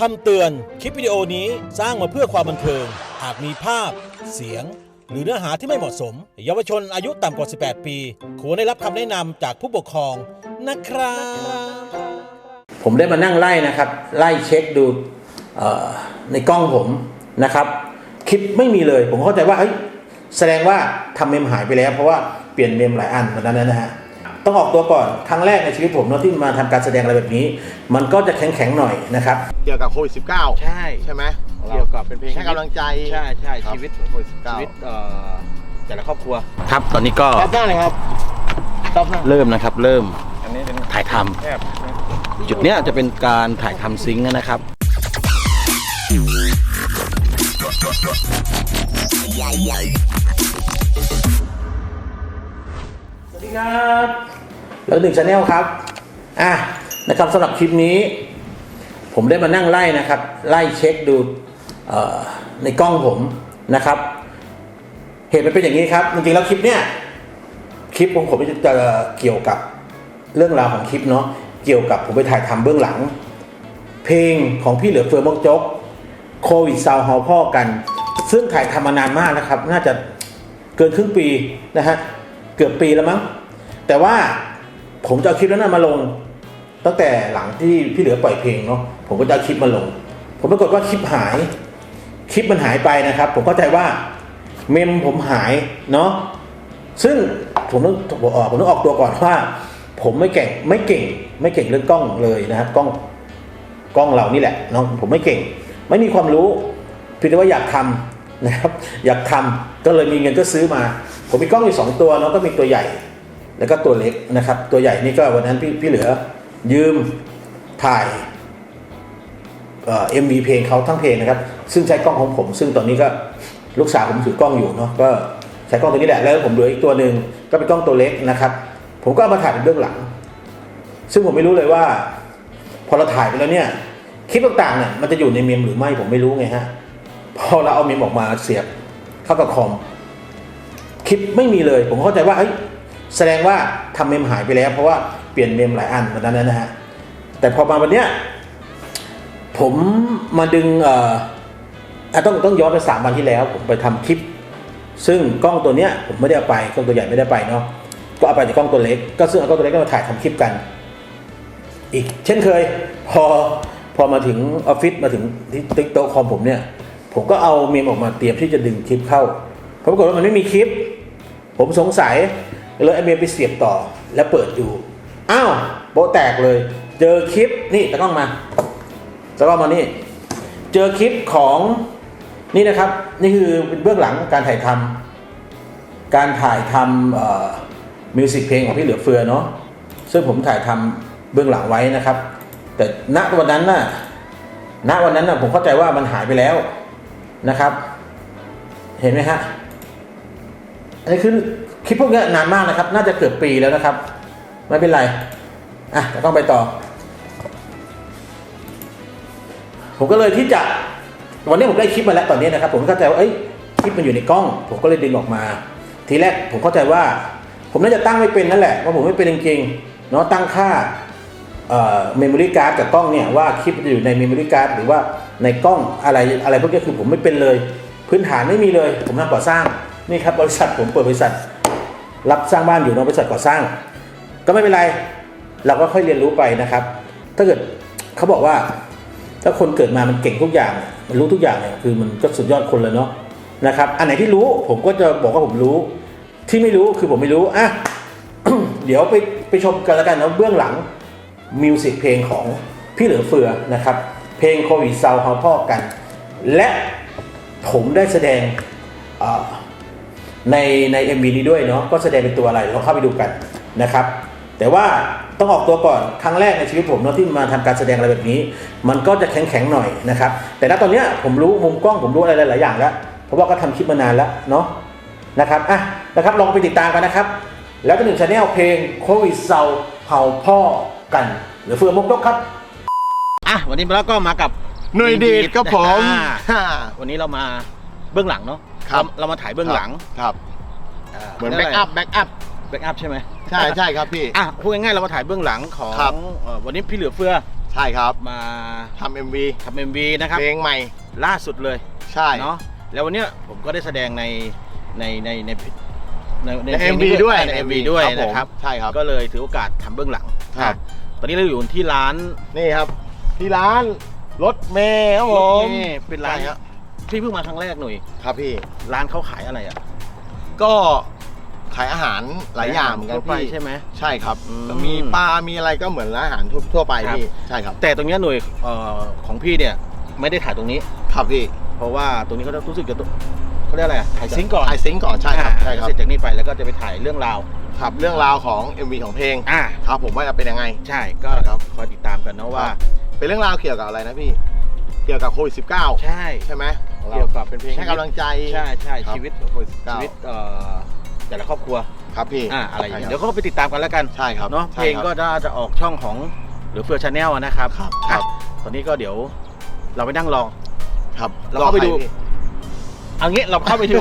คำเตือน คลิปวิดีโอนี้สร้างมาเพื่อความบันเทิง อาจมีภาพ เสียง หรือเนื้อหาที่ไม่เหมาะสม เยาวชนอายุต่ำกว่า 18 ปี ควรได้รับคำแนะนำจากผู้ปกครองนะครับ ผมได้มานั่งไล่นะครับ ไล่เช็คดูเอ่อในกล้องผมนะครับ คลิปไม่มีเลย ผมเข้าใจว่าเฮ้ยแสดงว่าทำเมมหายไปแล้ว เพราะว่าเปลี่ยนเมมหลายอันเหมือนนั้นนะฮะ ต้องออกตัวก่อนครั้งแรกในชีวิตผมเนาะที่มาทำการแสดงอะไรแบบนี้ มันก็จะแข็งๆหน่อยนะครับ เกี่ยวกับโควิด -19 ใช่ ใช่ไหมเกี่ยวกับเป็นเพลงให้กำลังใจใช่ใช่ครับชีวิต โควิดชี -19 วิตเอ่อแต่ละครอบครัว ครับ ตอนนี้ก็รอบหน้าเลยครับรอบหน้าเริ่มนะครับ เริ่มอันนี้เป็นถ่ายทำแคบจุดเนี้ยจะเป็นการถ่ายทำซิงค์นะครับ สวัสดีครับ แล้วหนึ่งชาแนลครับอะนะครับสำหรับคลิปนี้ ผมได้มานั่งไล่นะครับ ไล่เช็คดูในกล้องผมนะครับ เหตุมันเป็นอย่างนี้ครับจริงๆแล้วคลิปเนี้ยคลิปของผมจะเกี่ยวกับเรื่องราวของคลิปเนาะเกี่ยวกับผมไปถ่ายทำเบื้องหลัง เพลงของพี่เหลือเฟือมกจกโควิดซาวฮาพ่อกัน ซึ่งถ่ายทำมานานมากนะครับ น่าจะเกินครึ่งปีนะฮะเกือบปีแล้วมั้งแต่ว่า ผมจะเอาคลิปนั้นมาลง ตั้งแต่หลังที่พี่เหลือปล่อยเพลงเนาะผมก็จะเอาคลิปมาลง ผมปรากฏว่าคลิปหาย คลิปมันหายไปนะครับ ผมเข้าใจว่าเมมผมหายเนาะซึ่งผมต้องบอกอกผมต้องออกตัวก่อนว่า ผมไม่เก่งไม่เก่ง ไม่เก่งเรื่องกล้องเลยนะครับกล้องกล้องเรานี่แหละเนาะผมไม่เก่ง ไม่มีความรู้เพียงแต่ว่าอยากทำนะครับ อยากทำก็เลยมีเงินก็ซื้อมา ผมมีกล้องอยู่สองตัวเนาะก็มีตัวใหญ่ แล้วก็ตัวเล็กนะครับ ตัวใหญ่นี่ก็วันนั้นพี่พี่เหลือยืมถ่ายเอ็มวีเพลงเขาทั้งเพลงนะครับ ซึ่งใช้กล้องของผม ซึ่งตอนนี้ก็ลูกสาวผมถือกล้องอยู่เนาะก็ใช้กล้องตัวนี้แหละแล้วผมเหลืออีกตัวหนึ่งก็เป็นกล้องตัวเล็กนะครับ ผมก็เอามาถ่ายเป็นเบื้องหลัง ซึ่งผมไม่รู้เลยว่า พอเราถ่ายไปแล้วเนี่ยคลิปต่างๆเนี่ยมันจะอยู่ในเมมหรือไม่ผมไม่รู้ไงฮะพอเราเอาเมมออกมาเสียบเข้ากับคอมคลิปไม่มีเลย ผมเข้าใจว่าเฮ้ย แสดงว่าทำเมมหายไปแล้ว เพราะว่าเปลี่ยนเมมหลายอันเหมือนนั้นนะฮะแต่พอมาวันเนี้ยผมมาดึงเอ่ออะต้องต้องย้อนไปสามวันที่แล้ว ผมไปทำคลิป ซึ่งกล้องตัวเนี้ยผมไม่ได้ไปกล้องตัวใหญ่ไม่ได้ไปเนาะก็เอาไปจากกล้องตัวเล็ก ก็ซึ่งเอากล้องตัวเล็กก็มาถ่ายทำคลิปกัน อีกเช่นเคย พอพอมาถึงออฟฟิศมาถึงที่ติ๊กโต๊ะคอมผมเนี่ย ผมก็เอาเมมออกมาเตรียมที่จะดึงคลิปเข้าปรากฏว่ามันไม่มีคลิป ผมสงสัย เลยเอเมมไปเสียบต่อแล้วเปิดดู อ้าวโบะแตกเลย เจอคลิปนี่ตะกล้องมาตะกล้องมานี่เจอคลิปของนี่นะครับ นี่คือเป็นเบื้องหลังการถ่ายทำการถ่ายทำมิวสิกเพลงของพี่เหลือเฟือเนาะซึ่งผมถ่ายทำเบื้องหลังไว้นะครับ แต่ณวันนั้นน่ะณวันนั้นน่ะผมเข้าใจว่ามันหายไปแล้วนะครับ เห็นไหมฮะอันนี้คือ คลิปพวกนี้นานมากนะครับ น่าจะเกือบปีแล้วนะครับ ไม่เป็นไร อะต่ต้องไปต่อ ผมก็เลยที่จะ วันนี้ผมได้คลิปมาแล้วตอนนี้นะครับ ผมเข้าใจว่า เอ้ย คลิปมันอยู่ในกล้อง ผมก็เลยดึงออกมา ทีแรกผมเข้าใจว่า ผมน่าจะตั้งไม่เป็นนั่นแหละว่าผมไม่เป็นจริงๆเนาะ ตั้งค่าเมมโมรี่การ์ดกับกล้องเนี่ยว่าคลิปจะอยู่ในเมมโมรี่การ์ดหรือว่าในกล้องอะไรอะไรพวกนี้คือผมไม่เป็นเลย พื้นฐานไม่มีเลย ผมทำก่อสร้างนี่ครับบริษัทผมเปิดบริษัท รับสร้างบ้านอยู่เนบริษัทก่อสร้าง ก็ไม่เป็นไร เราก็ค่อยเรียนรู้ไปนะครับ ถ้าเกิดเขาบอกว่า ถ้าคนเกิดมามันเก่งทุกอย่างมันรู้ทุกอย่างเนี่ยคือมันก็สุดยอดคนเลยเนาะนะครับ อันไหนที่รู้ผมก็จะบอกว่าผมรู้ ที่ไม่รู้คือผมไม่รู้อะเดี๋ยวไปไปชมกันแล้วกันนะเบื้องหลังมิวสิกเพลงของพี่เหลือเฟือนะครับ เพลงโควิดเซาเฮาพ่อกัน และผมได้แสดงอ่อ ในใน MV นี้ด้วยเนาะก็แสดงเป็นตัวอะไรเราเข้าไปดูกันนะครับ แต่ว่าต้องออกตัวก่อนครั้งแรกในชีวิตผมเนาะที่มาทำการแสดงอะไรแบบนี้ มันก็จะแข็งๆหน่อยนะครับ แต่ณตอนเนี้ยผมรู้มุมกล้องผมรู้อะไรหลายๆอย่างแล้วเพราะว่าก็ทำคลิปมานานแล้วเนาะนะครับอะนะครับลองไปติดตามกันนะครับ แล้วก็หนึ่งชาแนลเพลงโควิดเซาเผาพ่อกันหรือเฟือมกดกครับอะวันนี้เราก็มากับหน่วยดีดครับผมอ่าฮ่าวันนี้เรามาเบื้องหลังเนาะ ครับ เาเรามาถ่ายเบื้องหลังครับ เหมือนแบ็กอัพแบ็กอัพแบ็กอัพใช่ไหมใช่ใช่ครับพี่ อะพูดง่ายๆเรามาถ่ายเบื้องหลังของครับ เอ่อวันนี้พี่เหลือเฟือใช่ครับมาทำเอ็มวีทำเอ็มวีนะครับ เพลงใหม่ ล่าสุดเลยใช่ เนาะแล้ววันเนี้ยผมก็ได้แสดงในในในในในในเพลเอ็งมนี้วีด้วยในเอ็มวีด้วยผมนะครับ ใช่ครับ ก็เลยถือโอกาสทำเบื้องหลังครับตอนนี้เราอยู่ที่ร้านนี่ครับ ที่ร้านรถเมย์ครับผมนี่เป็นร้านใช่ครับ พี่เพิ่งมาครั้งแรกหน่อยครับพี่ ร้านเขาขายอะไรอะก็ขายอาหารหลายอย่างเหมือนกันทั่วไปพี่ใช่ไหม ใช่ครับอืมก็มีปลา มีอะไรก็เหมือนร้านอาหารทั่วทั่วไปครับ พี่ใช่ครับแต่ตรงเนี้ยหน่วยเอ่อของพี่เนี่ยไม่ได้ถ่ายตรงนี้ ครับพี่เพราะว่าตรงนี้เขาจะรู้สึกจะเขาเรียกอะไรอะถ่ายซิงค์ก่อนไอซิงก่อนใช่ครับใช่ครับ เสร็จจากนี้ไปแล้วก็จะไปถ่ายเรื่องราวครับเรื่องราวของ MV ของเพลงอ่าครับ ผมว่าจะเป็นยังไง ใช่ก็ครับ คอยติดตามกันเนาะว่า เป็นเรื่องราวเกี่ยวกับอะไรนะพี่ เกี่ยวกับโควิด19ใช่ ใช่ไหม เกี่ยวกับเป็นเพลงให้กำลังใจใช่ใช่ครับชีวิตโควิดชีวิต19เอ่อแต่ละครอบครัวครับพี่อ่าอะไรอย่างเงี้ยใช่เดี๋ยวก็ไปติดตามกันแล้วกันใช่ครับเนาะเพใช่ลงครับก็น่าจะออกช่องของหรือเฟือชาแนลนะครับครับอะครับตอนนี้ก็เดี๋ยวเราไปนั่งรอครับเราเข้าไปดูรอใครพี่เอางี้เราเข้าไปดู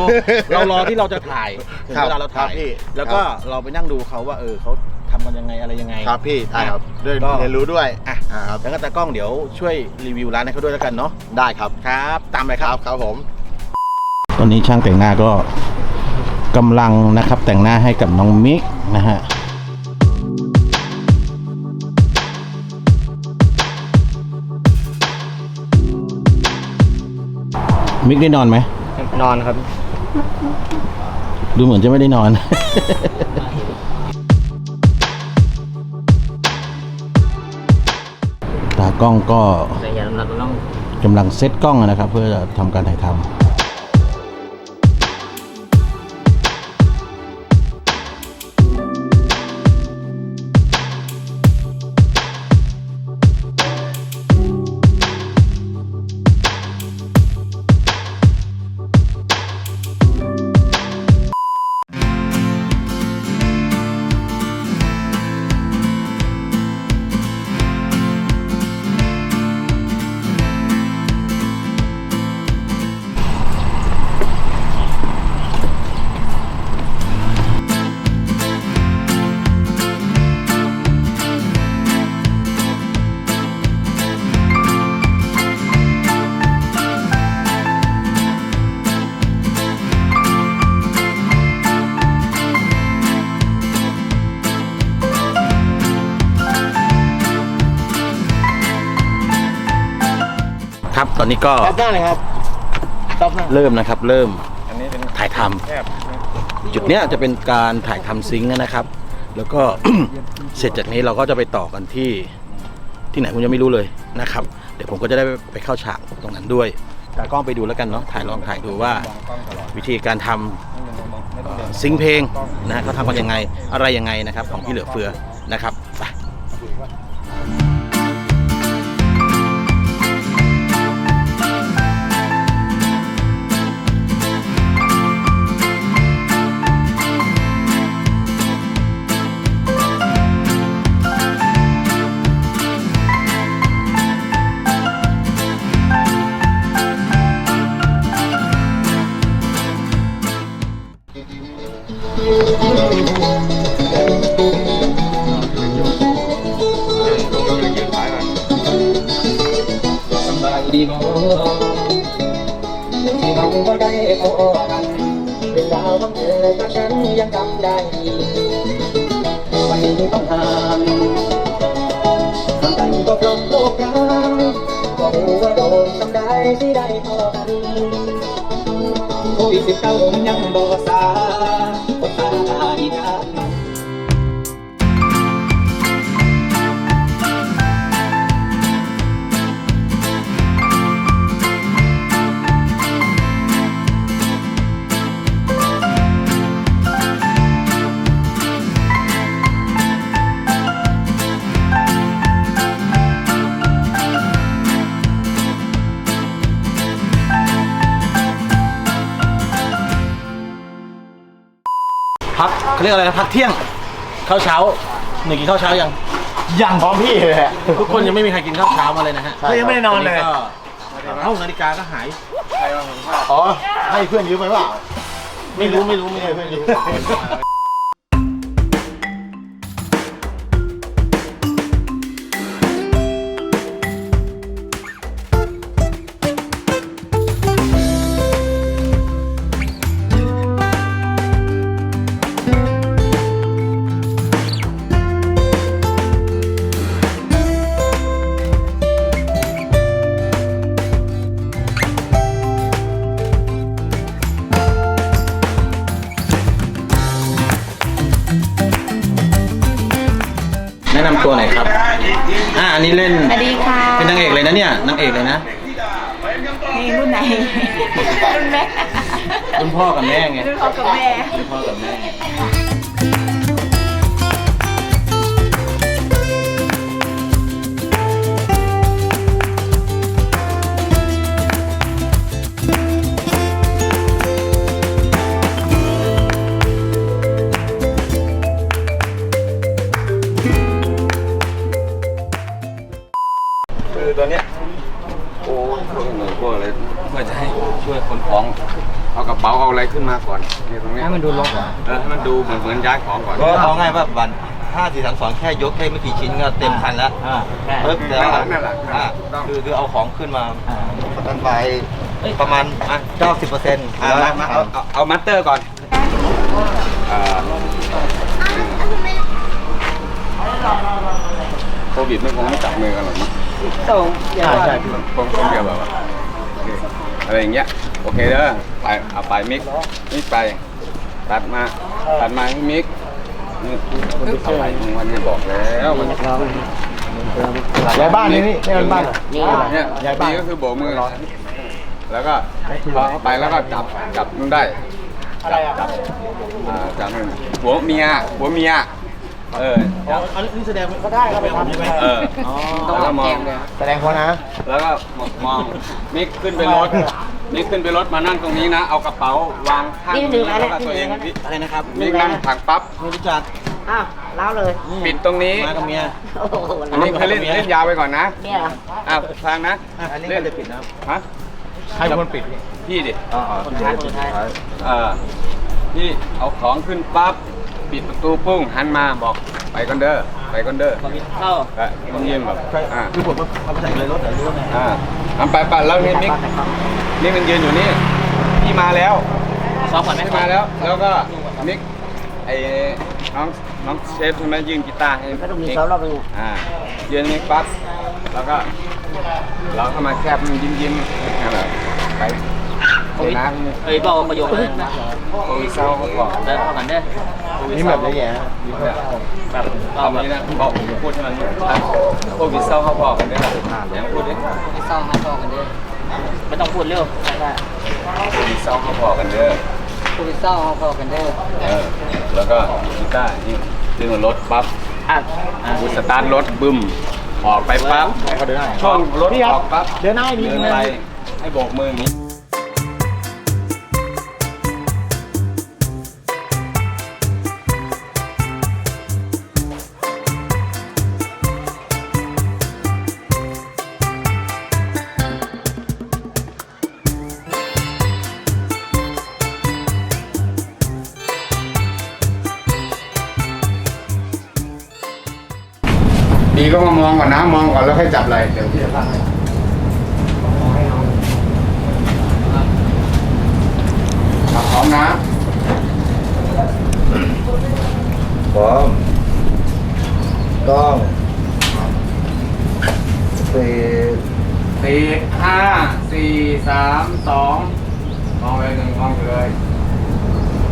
เรารอที่เราจะถ่ายถึงครับเวลาเราถ่ายครับพี่แล้วก็เราไปนั่งดูเขาว่าเออเขาทำ กันยังไงอะไรยังไง ครับพี่ใช่ครับด้วยก็ เรียนรู้ด้วยอะอ่าครับแล้วก็ตากล้องเดี๋ยวช่วยรีวิวร้านให้เขาด้วยแล้วกันเนาะได้ครับครับ ตามเลยคครัรับบครับผม ตอนนี้ช่างแต่งหน้าก็กำลังนะครับแต่งหน้าให้กับน้องมิกนะฮะมิกได้นอนไหมนอนครับ ดูเหมือนจะไม่ได้นอน กล้องก็แต่อย่าเราต้องกำลังเซตกล้องนะครับ เพื่อจะทำการถ่ายทำ นนี้ก็รับได้เลยครับรับได้เริ่มนะครับ เริ่มอันนี้เป็นถ่ายทำแคบจุดเนี้ยจะเป็นการถ่ายทำซิงค์นะครับ แล้วก็ เสร็จจากนี้เราก็จะไปต่อกันที่ที่ไหนผมยังไม่รู้เลยนะครับ เดี๋ยวผมก็จะได้ไปเข้าฉากตรงนั้นด้วยตากล้องไปดูแล้วกันเนาะถ่ายลองถ่ายดูว่าวิธีการทำเอ่อซิงค์เพลงนะฮะเขาทำกันยังไงอะไรยังไงนะครับของพี่เหลือเฟือนะครับไป สบายดีบ่ที่เราก็ได้พบกันเรื่องราวของเธอกับฉันยังจำได้วั เขาเรียกอะไรนะพักเที่ยงข้าวเช้าหนึ่งกินข้าวเช้ายัง ยังพร้อมพี่เลยฮะทุกคนยังไม่มีใครกินข้าวเช้ามาเลยนะฮะใช่ครับยังไม่ได้นอนเลย ก็เอ้านาฬิกาก็หาย อ๋อ ให้เพื่อนยืมไปเปล่า ไม่รู้ไม่รู้ไม่ให้รู้เพื่อนยืม ตัวไหนครับ อ่าอันนี้เล่น สวัสดีค่ะเป็นนางเอกเลยนะเนี่ยนางเอกเลยนะ นี่รุ่นไหน รุ่นแม่รุ่นพ่อกับแม่ไงรุ่นพ่อกับแม่รุ่นพ่อกับแม่ มาก่อนนี่ตรงเนี้ให้มันดูลกเออให้มันดูเหมือนเหมือนย้ายของก่อนก็เอาง่ายว่าวันห้าสี่สามสองแค่ยกแค่ไม่กี่ชิ้นก็เต็มคันแล้วปึ๊บแต่ว่านั่นแหละอ่านั่นแหละคือคือเอาของขึ้นมาสแตนบายประมาณเก้าสิบเปอร์เซ็นต์อะมามาเอาเอาเอามัตเตอร์ก่อนอ่าโควิดไม่คงไม่จับมือกันหรอกมั้ง ใช่ใช่คงคงเดียวแบบว่าโอเคอะไรอย่างเงี้ย โอเคเด้อไปเอาไปมิกมิกไป ตัดมาตัดมาให้มิกนี่อะไรมึงวันนี้บอกแล้วมันย้ายบ้านนี่นี่ย้ายบ้านเนี่ยนี่ก็คือโบกมือแล้วก็พอเข้าไปแล้วก็จับจับนู่นได้จับจับอ่าจับนู่นหัวเมียหัวเมียเออจับอันนี้แสดงก็ได้ครับไปทำใช่ไหมเออแล้วก็มองแสดงพอนะ แล้วก็มองมิกขึ้นไปรถ มิกขึ้นไปรถมานั่งตรงนี้นะ เอากระเป๋าวางข้างตรงนี้แล้วก็ตัวเองมิกอะไรนะครับมิกนั่งถังปั๊บ ไม่รู้จักอ้าวเล่าเลยปิดตรงนี้ มากับเมีย โอ้โหอันนี้คือเล่นเล่นยาวไปก่อนนะเนี่ยเหรออะฟังนะอันนี้ก็จะปิดนะครับฮะใครเป็นคนปิดพี่ดิคนไทยคนไทยเออพี่เอาของขึ้นปั๊บ ปิดประตูปุ้งหันมาบอกไปกันเด้อไปกันเด้อเข้าก็ต้องยิ้มแบบ อ่าคือผมเอาไปใส่เลยรถแต่รู้ว่าไงอ่า ทำไปปัดแล้วนี่มิกนี่มันยืนอยู่นี่พี่มาแล้วซ้อมก่อนไหมพี่มาแล้ว แล้วก็มิกไอ้น้องน้องเชฟใช่ไหมยืนกีตาร์ให้ไม่ต้องมีมิกซ้อมรอบนึงอ่ายืนมิกปั๊บแล้วก็ เราเข้ามาแคบมันยิ้มยิ้มๆแบบไปไปน้ำเอ้ยบอกประโยคนึงนะโอ้ยเศร้าเขาบอกเดินเข้ากันเด้อนี่แบบแย่แบบก็เอาแบแบบบนี้นะบอกพูดให้มันพวกวิเศร้าเขาบอกกันได้ไหมอย่างพูดดิ เศร้าห้าต่อกันเด้อไม่ต้องพูดเร็วได้พวกวิเศร้าเขาบอกกันเด้อพูดเศร้าห้าต่อกันเด้อเออแล้วก็กีตาร์นี่ดึงรถปั๊บอะกูสตาร์ทรถบึ้มออกไปปั๊บช่องรถออกปั๊บเดินหน้าดีเดินไปให้โบกมืออย่างนี้ มองก่อนนะมองก่อนแล้วค่อยจับไหล่เดี๋ยวพี่จะพาไปพร้อมนะพร้อมกล้องเปสี่ห้าสี่สามสองมองเลยหนึ่งมองเลย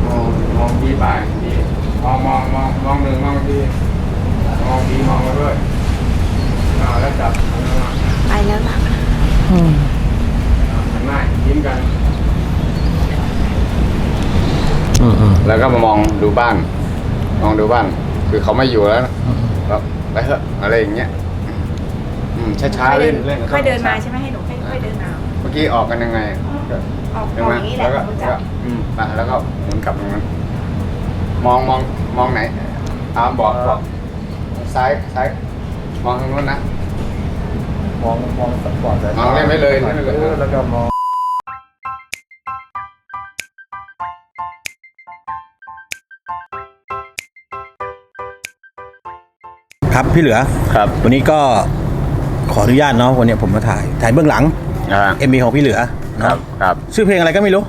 มองมองดีไปดีมองมองมองมองหนึ่งมองดีมองดีมองมาด้วย แล้วจับไปแล้วนะหันหน้ายิ้มกันแล้วก็มามองดูบ้าน มองดูบ้าน คือเขาไม่อยู่แล้วนะแล้วไปเถอะอะไรอย่างเงี้ยอืมช้าๆเล่นเล่นค่อยเดินมาใช่ไหมให้หนูค่อยๆเดินมาเมื่อกี้ออกกันยังไงก็ออกใช่ออกไหมอย่างนี้แหแล้ละวก็รู้แล้วจัก็กอืมไปแล้วก็หมุนกลับตรงนั้นมองมองมองไหนตามบอกบอกซ้ายซ้ายมองทางนู้นนะ มองมองสปอร์ตมองเล่นไว้เลยเล่นไว้เลย แล้วก็มองครับพี่เหลือครับวันนี้ก็ขออนุญาตเนาะวันนี้ผมมาถ่าย ถ่ายเบื้องหลังอ่าเอ็มบีของพี่เหลือครัเนาะบครับชื่อเพลงอะไรก็ไม่รู้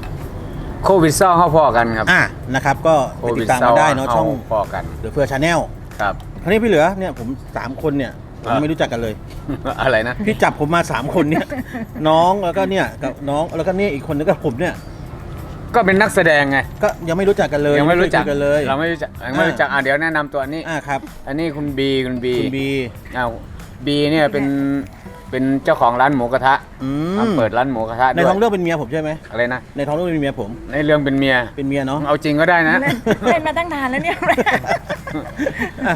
โควิดเศร้าเข้าพอกันครับอะนะครับ ก็ไปติดตามกันได้เนาะช่องพอกันเดอะเฟือชาแนลครับ คราวนี้พี่เหลือเนี่ยผมสามคนเนี่ย ผมอ่าไม่รู้จักกันเลย อะไรนะ พี่จับผมมาสามคนเนี่ย น้องแล้วก็เนี่ยกับน้องแล้วก็เนี่ยอีกคนนึงก็ผมเนี่ย ก็เป็นนักแสดงไง ก็ยังไม่รู้จักกันเลยยังไม่รู้จักเคยคุยกันเลย เราไม่รู้จักยังไม่รู้จักอะเดี๋ยวแนะนำตัวนี้อ่าครับ อันนี้คุณบีคุณบีคุณบีเอาบีเนี่ยเป็นเป็นเจ้าของร้านหมูกระทะอืมทำเปิดร้านหมูกระทะในด้วยท้องเรื่องเป็นเมียผมใช่ไหมอะไรนะในท้องเรื่องเป็นเมียผม ในเรื่องเป็นเมียเป็นเมียเนาะเอาจริงก็ได้นะเล่นมาตั้งนานแล้วเนี่ย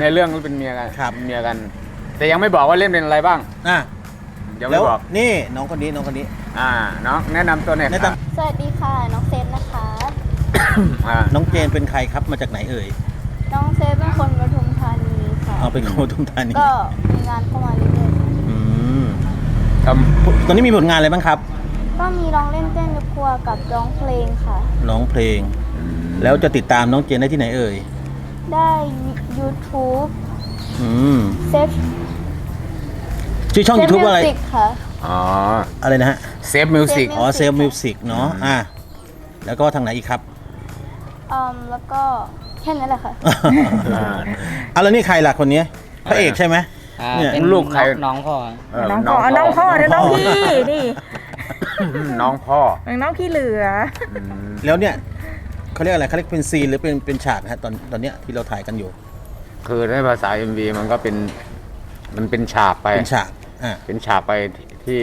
ในเรื่องก็เป็นเมียกันครับเป็นเมียกัน แต่ยังไม่บอกว่าเล่นเป็นอะไรบ้างอะยังแล้ไม่วบอกนี่น้องคนนี้น้องคนนี้อ่าน้องแนะนำตัวหน่อยแนะครับนำสวัสดีค่ะ น้องเซฟนะคะ อ่าน้องเจนเป็นใครครับมาจากไหนเอ่ยน้องเซฟเป็นคนปทุมธานีค่ะ เอาเป็นคนปทุมธานีก็มีงานเข้ามาเรื่อยๆค่ะอืมทตอนนี้มีผลงานอะไรบ้างครับก็มีร้องเล่นเต้นในครัวกับร้องเพลงค่ะ ร้องเพลงแล้วจะติดตามน้องเจนได้ที่ไหนเอ่ยได้ YouTube อืมเซฟ ชื่อช่อง YouTube ว่าอะไร Music ค่ะำอ๋ออะไรนะฮะ เซฟมิวสิกอ๋อเซลมิวสิกเนาะ อะ แล้วก็ทางไหนอีกครับ อืมแล้วก็แค่นั้นแหละค่ะ เอาแล้วนี่ใครล่ะคนนี้พระเอกใช่ไหมเนี่ย เป็นลูกใคร น้องพ่อเออน้องพ่อน้องพ่อเดี๋ยวน้องพี่นี่น้องพ่อน้องพี่เหลือ อืมแล้วเนี่ยเขาเรียกอะไรเขาเรียกเป็นซีนหรือเป็นเป็นฉากฮะตอนตอนเนี้ยที่เราถ่ายกันอยู่ คือในภาษา MV มันก็เป็น มันเป็นฉากไป เป็นฉาก อ่าเป็นฉากไปที่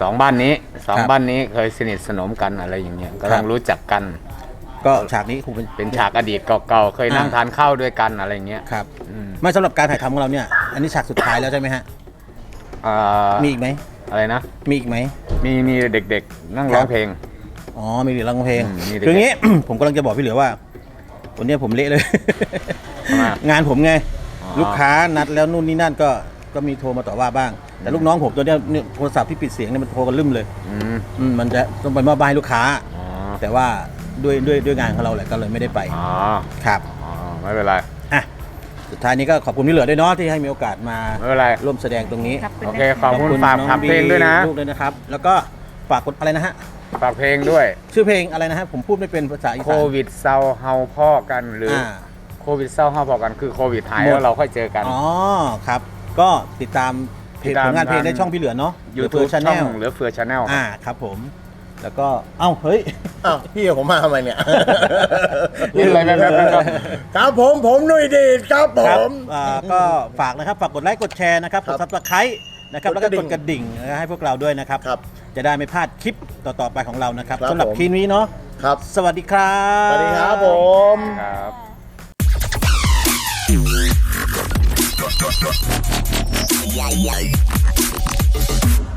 สองบ้านนี้สองครับบ้านนี้เคยสนิทสนมกันอะไรอย่างเงี้ยก็ต้องครับ รู้จักกัน ก็ฉากนี้คงเป็น เป็นฉากอดีตเก่าๆเคยนั่งอ่า ทานข้าวด้วยกันอะไรเงี้ยครับอืมไม่สำหรับการถ่ายทำของเราเนี่ย อันนี้ฉากสุดท้ายแล้วใช่ไหมฮะ อ่ามีอีกไหมอะไรนะ มีอีกไหม มีมีเด็กๆ นั่งครับร้องเพลง อ๋อ มีเหลือร้องเพลงอืมมีเด็กคืออย่างงี้ ผมกำลังจะบอกพี่เหลือว่า วันเนี้ยผมเละเลย ทำไมงานผมไง อ๋อ ลูกค้านัดแล้วนู่นนี่นั่นก็ ก็มีโทรมาต่อว่าบ้าง แต่ลูกน้องผมตัวเนี้ยเนี่ยโทรศัพท์ที่ปิดเสียงเนี่ยมันโทรกันลืมเลยอืมอืมมันจะต้องไปมอบบ้านให้ลูกค้า อ๋อแต่ว่าด้วยด้วยด้วยงานของเราแหละก็เลยไม่ได้ไปอ๋อครับอ๋อไม่เป็นไร อะสุดท้ายนี้ก็ขอบคุณพี่เหลือด้วยเนาะที่ให้มีโอกาสมาไม่เป็นไร ร่วมแสดงตรงนี้โอเคขอบคุณฝากน้องฝากเพลงด้วยนะ ลูกด้วยนะครับ แล้วก็ฝากกดอะไรนะฮะฝากเพลงด้วย ชื่อเพลงอะไรนะฮะผมพูดไม่เป็นภาษาอีโคสานวิดเศร้าเฮาพ่อกันหรือออ่าโควิดเศร้าเฮาพ่อกันคือโควิดหายหมด แล้วเราค่อยเจอกัน อ๋อครับ ก็ติดตามเพติจดตามผลงานเพลงทาง ได้ช่องพี่เหลือเนาะ YouTube ชาแนช่ลองเหลือเฟือชาแนลอ่าครับผม แล้วก็เอ้าเฮ้ย อ้าวพี่ผมมาทำไมเนี่ย นี่อะไรแบบแบบแบบครับผมผมหนุ่ยดีดครับผครับม อ่าก็ฝากนะครับ ฝากกดไลค์ กดแชร์นะครับกครัดบซับสไครต์นะครับ กแล้วดก็กระดิ่กงดกระดิ่งให้พวกเราด้วยนะครับ ครับจะจะได้ไม่พลาดคลิปต่อ ๆ ไปของเรานะครับครับสำหรับผม คลิปนี้เนาะ ครับ สวัสดีครับ สวัสดีครับผม ครับ Yeah, yeah.